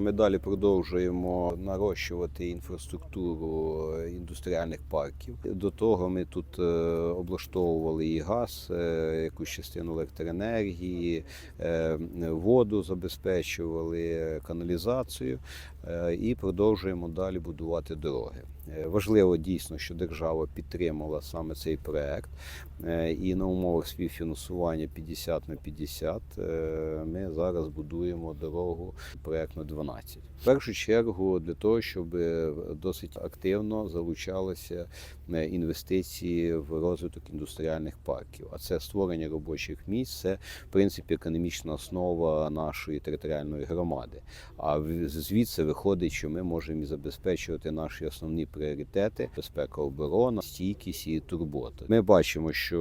ми далі продовжуємо нарощувати інфраструктуру індустріальних парків. До того ми тут е, облаштовували і газ, е, якусь частину електроенергії, е, воду забезпечували, каналізацію е, і продовжуємо далі будувати дороги. Е, Важливо дійсно, що держава підтримала саме цей проект, Е, і на умовах співфінансування 50 на 50 е, ми зараз будуємо дорогу проектно 12. В першу чергу для того, щоб досить активно залучалися інвестиції в розвиток індустріальних парків. А це створення робочих місць, це в принципі економічна основа нашої територіальної громади. А звідси виходить, що ми можемо і забезпечувати наші основні пріоритети: безпека, оборона, стійкість і турбота. Ми бачимо, що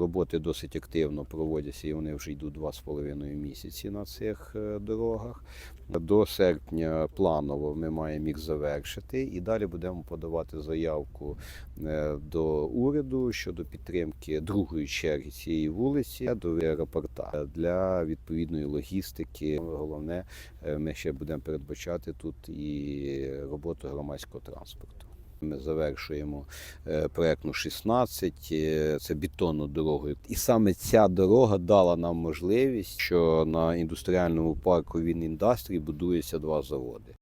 роботи досить активно проводяться, і вони вже йдуть два з половиною місяці на цих е, дорогах. До серпня планово ми маємо їх завершити, і далі будемо подавати заявку е, до уряду щодо підтримки другої черги цієї вулиці до аеропорта для відповідної логістики. Головне, е, ми ще будемо передбачати тут і роботу громадського транспорту. Ми завершуємо е, проектну 16, е, це бетонну дорогу. І саме ця дорога дала нам можливість, що на індустріальному парку Він індастрії будується два заводи.